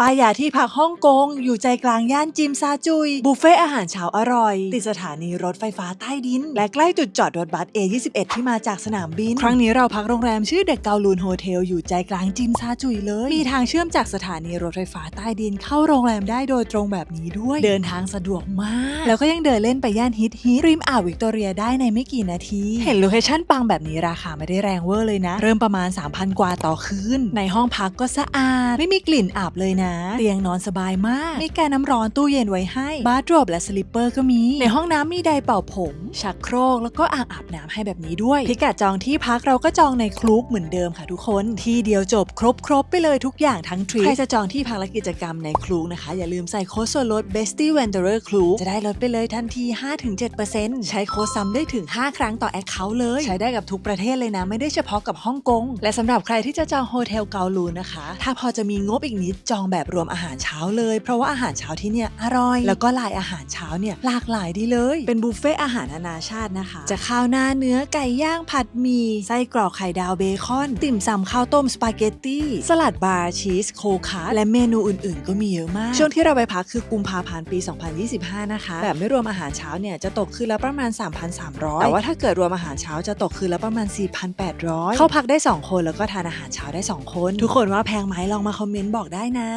ปายยาที่พักฮ่องกง อยู่ใจกลางย่านจิมซาจุย บุฟเฟ่อาหารเช้าอร่อย ติดสถานีรถไฟฟ้าใต้ดิน และใกล้จุดจอดรถบัส A21 ที่มาจากสนามบิน ครั้งนี้เราพักโรงแรมชื่อเด็กเกาลูนโฮเทลอยู่ใจกลางจิมซาจุยเลย มีทางเชื่อมจากสถานีรถไฟฟ้าใต้ดินเข้าโรงแรมได้โดยตรงแบบนี้ด้วย เดินทางสะดวกมาก แล้วก็ยังเดินเล่นไปย่านฮิตฮิตริมอ่าววิกตอเรียได้ในไม่กี่นาที เห็นโลเคชั่นปังแบบนี้ราคาไม่ได้แรงเวอร์เลยนะ เริ่มประมาณ 3,000 กว่าต่อคืน ในห้องพักก็สะอาด ไม่มีกลิ่นอับเลยนะเตียงนอนสบายมาก มีแกน้ำร้อนตู้เย็นไว้ให้ บาร์โดรบและสลิปเปอร์ก็มี ในห้องน้ำมีไดร์เป่าผม ชักโครกแล้วก็อ่างอาบน้ำให้แบบนี้ด้วย พิกัดจองที่พักเราก็จองในคลุกเหมือนเดิมค่ะทุกคน ที่เดียวจบครบครบไปเลยทุกอย่างทั้งทริป ใครจะจองที่พักและกิจกรรมในคลุกนะคะ อย่าลืมใส่โค้ดส่วนลด Bestie Wanderer คลุกจะได้ลดไปเลยทันที 5-7%ใช้โค้ดซ้ำได้ถึง 5 ครั้งต่อแอคเคาท์เลย ใช้ได้กับทุกประเทศเลยนะไม่ได้เฉพาะกับฮ่องกงและสำหรับใครที่จะจองโฮเทลเกาลูนนะคะ ถ้าพอจะมีงบอีกนิดจองแบบรวมอาหารเช้าเลย เพราะว่าอาหารเช้าที่เนี่ยอร่อย แล้วก็ลายอาหารเช้าเนี่ยหลากหลายดีเลย เป็นบุฟเฟ่อาหารนานาชาตินะคะ จะข้าวหน้าเนื้อไก่ย่างผัดหมี่ไส้กรอกไข่ดาวเบคอน ติ่มซำข้าวต้มสปาเกตตี้สลัดบาร์ชีสโคคัสและเมนูอื่นๆ ก็มีเยอะมาก ช่วงที่เราไปพักคือกุมภาพันธ์ปี 2025 นะคะ แบบไม่รวมอาหารเช้าเนี่ยจะตกคืนละประมาณ 3,300 แต่ว่าถ้าเกิดรวมอาหารเช้าจะตกคืนละประมาณ 4,800 เข้าพักได้ 2 คนแล้วก็ทานอาหารเช้าได้ 2 คน ทุกคนว่าแพงไหมลองมาคอมเมนต์บอกได้นะ